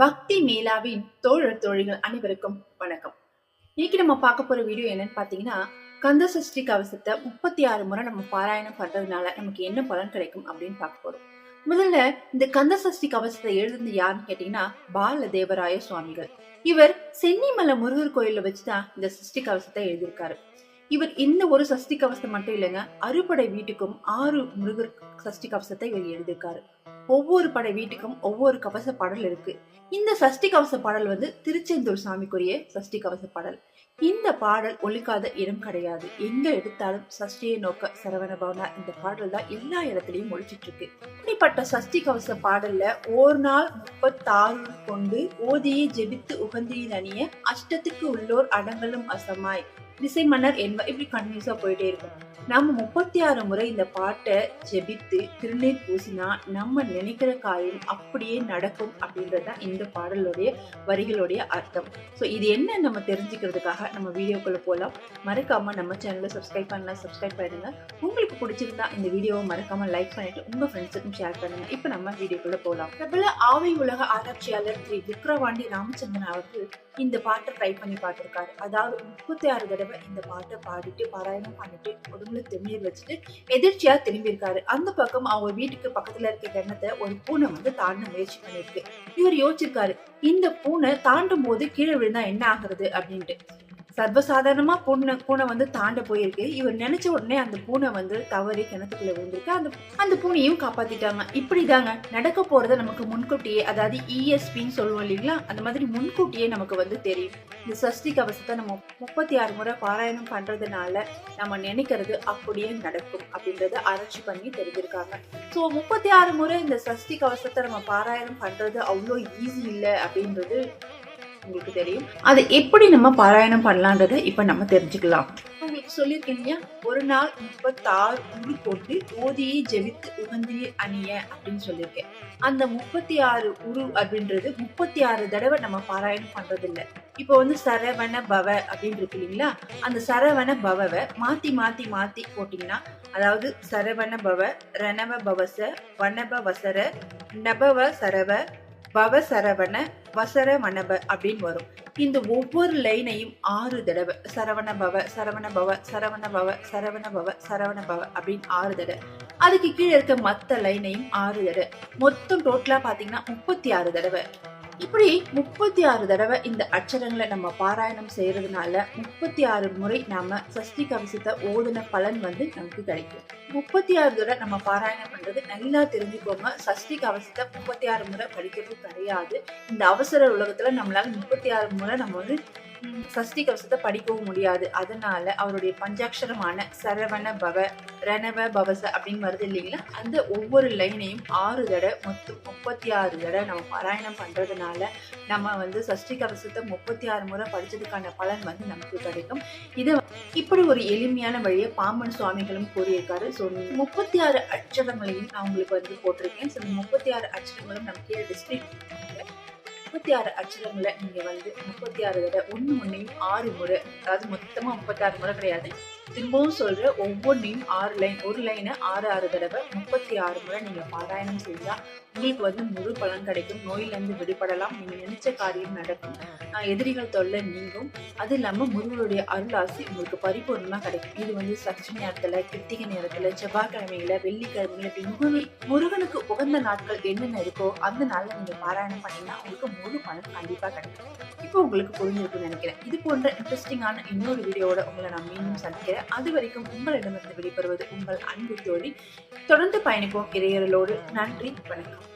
பக்தி மேலாவின் தோழர் தோழிகள் அனைவருக்கும் வணக்கம். இன்னைக்கு நம்ம பார்க்க போற வீடியோ என்னன்னு பாத்தீங்கன்னா கந்த சஷ்டி கவசத்தை முப்பத்தி ஆறு முறை நம்ம பாராயணம் பண்றதுனால நமக்கு என்ன பலன் கிடைக்கும் அப்படின்னு பார்க்க போறோம். முதல்ல இந்த கந்த சஷ்டி கவசத்தை எழுதுனது யாருன்னு கேட்டீங்கன்னா பால தேவராய சுவாமிகள். இவர் சென்னிமலை முருகர் கோயில்ல வச்சுதான் இந்த சஷ்டி கவசத்தை எழுதியிருக்காரு. இவர் இந்த ஒரு சஷ்டி கவசம் மட்டும் இல்லைங்க அறுபடை வீட்டுக்கும் ஆறு முருகர் சஷ்டி கவசத்தை இவர் எழுதியிருக்காரு. ஒவ்வொரு படை வீட்டுக்கும் ஒவ்வொரு கவச பாடல் இருக்கு. இந்த சஷ்டி கவச பாடல் வந்து திருச்செந்தூர் சாமிக்குரிய சஷ்டி கவச பாடல். இந்த பாடல் ஒழிக்காத இடம் கிடையாது. எங்க எடுத்தாலும் சஷ்டியை நோக்க சரவண பவனா இந்த பாடல் தான் எல்லா இடத்துலயும் ஒழிச்சிட்டு இருக்கு இப்படிப்பட்ட சஷ்டி கவச பாடல்ல ஒரு நாள் முப்பத்தாறு கொண்டு ஓதியை ஜெபித்து உகந்தியின் அணிய அஷ்டத்துக்கு உள்ளோர் அடங்கலும் அசமாய். திசை மன்னர் என்ப இப்படி கண்டினியூஸா போயிட்டே இருக்கும். நம்ம முப்பத்தி ஆறு முறை இந்த பாட்டை ஜெபித்து திருநீர் பூசினா நம்ம நினைக்கிற காரியம் அப்படியே நடக்கும் அப்படின்றது தான் இந்த பாடலுடைய வரிகளுடைய அர்த்தம். ஸோ இது என்ன நம்ம தெரிஞ்சுக்கிறதுக்காக நம்ம வீடியோக்குள்ள போகலாம் மறக்காம நம்ம சேனலை சப்ஸ்கிரைப் பண்ணலாம் சப்ஸ்கிரைப் பண்ணுங்க உங்களுக்கு பிடிச்சிருந்தா இந்த வீடியோவை மறக்காம லைக் பண்ணிட்டு உங்க ஃப்ரெண்ட்ஸுக்கும் ஷேர் பண்ணுங்க. இப்போ நம்ம வீடியோக்குள்ள போகலாம் பிரபல ஆவை உலக ஆராய்ச்சியாளர் திரு விக்ரவாண்டி ராமச்சந்திரன் அவர்கள் இந்த பாட்டை ட்ரை பண்ணி பார்த்துருக்காரு. அதாவது முப்பத்தி ஆறு தடவை இந்த பாட்டை பாடிட்டு பாராயணம் பண்ணிட்டு உடம்புல திருநீர் வச்சுட்டு எதிர்ச்சியா திரும்பியிருக்காரு. அந்த பக்கம் அவங்க வீட்டுக்கு பக்கத்துல இருக்க கிணத்தை ஒரு பூனை வந்து தாண்ட முயற்சி பண்ணிருக்கு. இவர் யோசிச்சிருக்காரு இந்த பூனை தாண்டும் போது கீழே விழுந்தா என்ன ஆகுறது அப்படின்ட்டு. சர்வசாதாரணமா பூனை பூனை வந்து தாண்ட போயிருக்கு. இவர் நினைச்ச உடனே அந்த பூனை வந்து தவறி கிணத்துக்குள்ள விழுந்திருக்கு. அந்த அந்த பூனையும் காப்பாத்திட்டாங்க. இப்படிதாங்க நடக்க போறத நமக்கு முன்கூட்டியே அதாவது இஎஸ்பின்னு சொல்லுவோம் இல்லைங்களா? அந்த மாதிரி முன்கூட்டியே நமக்கு வந்து தெரியும். இந்த சஷ்டி கவசத்தை நம்ம முப்பத்தி ஆறு முறை பாராயணம் பண்றதுனால நம்ம நினைக்கிறது அப்படியே நடக்கும் அப்படின்றத ஆராய்ச்சி பண்ணி தெரிஞ்சிருக்காங்க. ஸோ முப்பத்தி ஆறு முறை இந்த சஷ்டி கவசத்தை நம்ம பாராயணம் பண்றது அவ்வளோ ஈஸி இல்லை அப்படின்றது உங்களுக்கு தெரியும். அதை எப்படி நம்ம பாராயணம் பண்ணலான்றதை இப்ப நம்ம தெரிஞ்சுக்கலாம். உங்களுக்கு சொல்லியிருக்கேன் இல்லையா? ஒரு நாள் முப்பத்தாறு உரு போட்டு ஓதியை ஜெபித்து உகந்தியை அணிய அப்படின்னு சொல்லியிருக்கேன். அந்த முப்பத்தி ஆறு உரு அப்படின்றது முப்பத்தி ஆறு தடவை நம்ம பாராயணம் பண்றது இல்லை இப்போ வந்து சரவண பவ அப்படின்னு இருக்கு இல்லைங்களா? அந்த சரவண பவவை மாத்தி மாத்தி மாத்தி போட்டீங்கன்னா அதாவது சரவண பவ ரணவ பவச வனப வசர நபவ சரவ பவ சரவண வசர மணப அப்படின்னு வரும். இந்த ஒவ்வொரு லைனையும் ஆறு தடவை சரவண பவ சரவண பவ சரவண பவ சரவண பவ சரவண பவ அப்படின்னு ஆறு தடவை. அதுக்கு கீழே இருக்க மற்ற லைனையும் ஆறு தடவை. மொத்தம் டோட்டலா பாத்தீங்கன்னா முப்பத்தி ஆறு தடவை. இப்படி முப்பத்தி ஆறு தடவை இந்த அச்சரங்களை நம்ம பாராயணம் செய்யறதுனால முப்பத்தி ஆறு முறை நாம சஷ்டி கவசத்தை ஓடின பலன் வந்து நமக்கு கிடைக்கும். முப்பத்தி ஆறு தடவை நம்ம பாராயணம் பண்றது நல்லா தெரிஞ்சுக்கோங்க. சஷ்டி கவசத்தை முப்பத்தி ஆறு முறை படிக்கிறது கிடையாது. இந்த அவசர உலகத்துல நம்மளால முப்பத்தி ஆறு முறை நம்ம வந்து சஷ்டி கவசத்தை படிக்கவும் முடியாது. அதனால அவருடைய பஞ்சாட்சரமான சரவண பவ ரணவ பவச அப்படின்னு வருது இல்லைங்களா? அந்த ஒவ்வொரு லைனையும் ஆறு தடவை மொத்தம் முப்பத்தி ஆறு தடவை நம்ம பாராயணம் பண்ணுறதுனால நம்ம வந்து சஷ்டி கவசத்தை முப்பத்தி ஆறு முறை படித்ததுக்கான பலன் வந்து நமக்கு கிடைக்கும். இதை இப்படி ஒரு எளிமையான வழியை பாம்பன் சுவாமிகளும் கூறியிருக்காரு. ஸோ முப்பத்தி ஆறு அச்சரங்களையும் நான் உங்களுக்கு வந்து போட்டிருக்கேன். ஸோ முப்பத்தி ஆறு அச்சரங்களும் நம்ம கீழே டிஸ்கிரிப்ஷன் முப்பத்தி ஆறு அச்சரங்களை நீங்க வந்து முப்பத்தி ஆறு தடவை ஒன்று ஒன்றையும் ஆறு முறை அதாவது மொத்தமா முப்பத்தி ஆறு முறை கிடையாது. திரும்பவும் சொல்ற ஒவ்வொன்றையும் ஆறு லைன் ஒரு லைனை ஆறு ஆறு தடவை முப்பத்தி ஆறு முறை நீங்க பாராயணம் செஞ்சால் உங்களுக்கு வந்து முழு பலன் கிடைக்கும். நோயிலிருந்து விடுபடலாம். நீங்க நினைச்ச காரியம் நடக்கும். எதிரிகள் தொல்லை நீங்கும். அது இல்லாமல் முருகனுடைய அருளாசி உங்களுக்கு பரிபூர்ணமாக கிடைக்கும். இது வந்து சஷ்டி நேரத்தில் கிருத்திகை நேரத்தில் செவ்வாய்க்கிழமையில வெள்ளிக்கிழமையில இப்படி முருகனுக்கு உகந்த நாட்கள் என்னென்ன இருக்கோ அந்த நாளில் நீங்கள் பாராயணம் பண்ணீங்கன்னா உங்களுக்கு முழு பலன் கண்டிப்பாக கிடைக்கும். இப்போ உங்களுக்கு புரிஞ்சிருக்கும்னு நினைக்கிறேன். இது போன்ற இன்ட்ரெஸ்டிங்கான இன்னொரு வீடியோவோட உங்களை நான் மீண்டும் சந்திக்கிறேன். அது வரைக்கும் உங்களிடமிருந்து வெளிப்படுவது உங்கள் அன்பு தோழி. தொடர்ந்து பயணிப்போம். இறையர்களோடு நன்றி வணக்கம்.